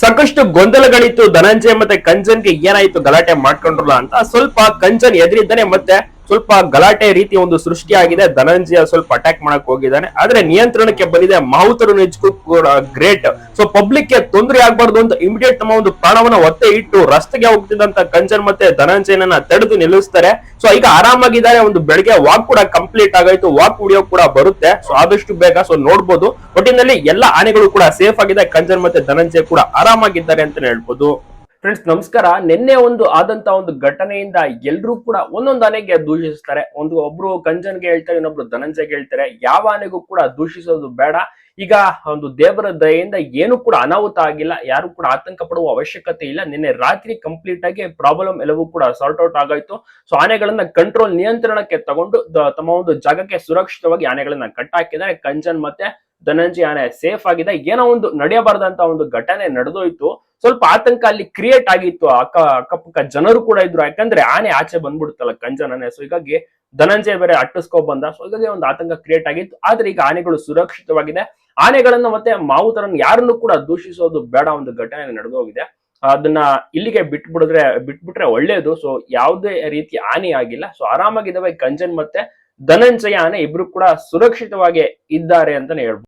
ಸಾಕಷ್ಟು ಗೊಂದಲಗಳಿತ್ತು. ಧನಂಜಯ ಮತ್ತೆ ಕಂಚನ್ಗೆ ಏನಾಯ್ತು ಗಲಾಟೆ ಮಾಡ್ಕೊಂಡ್ರಲ್ಲ ಅಂತ ಸ್ವಲ್ಪ ಕಂಚನ್ ಎದುರಿದ್ದಾನೆ ಮತ್ತೆ ಸ್ವಲ್ಪ ಗಲಾಟೆ ರೀತಿ ಒಂದು ಸೃಷ್ಟಿಯಾಗಿದೆ. ಧನಂಜಯ ಸ್ವಲ್ಪ ಅಟ್ಯಾಕ್ ಮಾಡಕ್ ಹೋಗಿದ್ದಾನೆ. ಆದ್ರೆ ನಿಯಂತ್ರಣಕ್ಕೆ ಬಂದಿದೆ. ಮಾಹುತರು ನಿಜಕ್ಕೂ ಕೂಡ ಗ್ರೇಟ್ ಸೊ ಪಬ್ಲಿಕ್ಗೆ ತೊಂದರೆ ಆಗ್ಬಾರ್ದು ಅಂತ ಇಮಿಡಿಯೇಟ್ ತಮ್ಮ ಒಂದು ಪ್ರಾಣವನ್ನ ಒತ್ತೆ ಇಟ್ಟು ರಸ್ತೆಗೆ ಹೋಗ್ತಿದ್ದಂತ ಕಂಚನ್ ಮತ್ತೆ ಧನಂಜಯನನ್ನ ತಡೆದು ನಿಲ್ಲಿಸ್ತಾರೆ. ಸೊ ಈಗ ಆರಾಮಾಗಿದ್ದಾರೆ. ಒಂದು ಬೆಳಗ್ಗೆ ವಾಕ್ ಕೂಡ ಕಂಪ್ಲೀಟ್ ಆಗಾಯ್ತು. ವಾಕ್ ವಿಡಿಯೋ ಕೂಡ ಬರುತ್ತೆ. ಸೊ ಆದಷ್ಟು ಬೇಗ ಸೊ ನೋಡ್ಬೋದು. ಒಟ್ಟಿನಲ್ಲಿ ಎಲ್ಲಾ ಆನೆಗಳು ಕೂಡ ಸೇಫ್ ಆಗಿದೆ. ಕಂಜನ್ ಮತ್ತೆ ಧನಂಜಯ ಕೂಡ ಆರಾಮಾಗಿದ್ದಾರೆ ಅಂತ ಹೇಳ್ಬೋದು. ಫ್ರೆಂಡ್ಸ್ ನಮಸ್ಕಾರ. ನಿನ್ನೆ ಒಂದು ಆದಂತ ಒಂದು ಘಟನೆಯಿಂದ ಎಲ್ಲರೂ ಕೂಡ ಒಂದೊಂದು ಆನೆಗೆ ದೂಷಿಸ್ತಾರೆ. ಒಂದು ಒಬ್ರು ಕಂಜನ್ಗೆ ಹೇಳ್ತಾರೆ, ಇನ್ನೊಬ್ರು ಧನಂಜಯಗೆ ಹೇಳ್ತಾರೆ. ಯಾವ ಆನೆಗೂ ಕೂಡ ದೂಷಿಸೋದು ಬೇಡ. ಈಗ ಒಂದು ದೇವರ ದಯೆಯಿಂದ ಏನು ಕೂಡ ಅನಾಹುತ ಆಗಿಲ್ಲ. ಯಾರು ಕೂಡ ಆತಂಕ ಪಡುವ ಅವಶ್ಯಕತೆ ಇಲ್ಲ. ನಿನ್ನೆ ರಾತ್ರಿ ಕಂಪ್ಲೀಟ್ ಆಗಿ ಪ್ರಾಬ್ಲಮ್ ಎಲ್ಲವೂ ಕೂಡ ಸಾರ್ಟ್ ಔಟ್ ಆಗೋಯ್ತು. ಸೊ ಆನೆಗಳನ್ನ ಕಂಟ್ರೋಲ್ ನಿಯಂತ್ರಣಕ್ಕೆ ತಗೊಂಡು ತಮ್ಮ ಒಂದು ಜಾಗಕ್ಕೆ ಸುರಕ್ಷಿತವಾಗಿ ಆನೆಗಳನ್ನ ಕಟ್ಟಾಕಿದ್ದಾರೆ. ಕಂಜನ್ ಮತ್ತೆ ಧನಂಜಯ ಆನೆ ಸೇಫ್ ಆಗಿದೆ. ಏನೋ ಒಂದು ನಡೆಯಬಾರದಂತ ಒಂದು ಘಟನೆ ನಡೆದೋಯ್ತು. ಸ್ವಲ್ಪ ಆತಂಕ ಅಲ್ಲಿ ಕ್ರಿಯೇಟ್ ಆಗಿತ್ತು. ಅಕ್ಕ, ಅಕ್ಕಪಕ್ಕ ಜನರು ಕೂಡ ಇದ್ರು. ಯಾಕಂದ್ರೆ ಆನೆ ಆಚೆ ಬಂದ್ಬಿಡುತ್ತಲ್ಲ ಕಂಜನನೆ ಸೊ ಹೀಗಾಗಿ ಧನಂಜಯ ಬೇರೆ ಅಟ್ಟಿಸ್ಕೊ ಬಂದ. ಸೊ ಹೀಗಾಗಿ ಒಂದು ಆತಂಕ ಕ್ರಿಯೇಟ್ ಆಗಿತ್ತು. ಆದ್ರೆ ಈಗ ಆನೆಗಳು ಸುರಕ್ಷಿತವಾಗಿದೆ. ಆನೆಗಳನ್ನ ಮತ್ತೆ ಮಾವುತರನ್ನು ಯಾರನ್ನು ಕೂಡ ದೂಷಿಸೋದು ಬೇಡ ಒಂದು ಘಟನೆ ನಡೆದು ಹೋಗಿದೆ ಅದನ್ನ ಇಲ್ಲಿಗೆ ಬಿಟ್ಬಿಡಿದ್ರೆ, ಬಿಟ್ಬಿಟ್ರೆ ಒಳ್ಳೇದು. ಸೊ ಯಾವುದೇ ರೀತಿ ಹಾನಿ ಆಗಿಲ್ಲ. ಸೊ ಆರಾಮಾಗಿದ್ದಾವೆ ಕಂಜನ್ ಮತ್ತೆ ಧನಂಜಯ ಆನೆ ಇಬ್ರು ಕೂಡ ಸುರಕ್ಷಿತವಾಗಿ ಇದ್ದಾರೆ ಅಂತಾನೆ ಹೇಳ್ಬೋದು.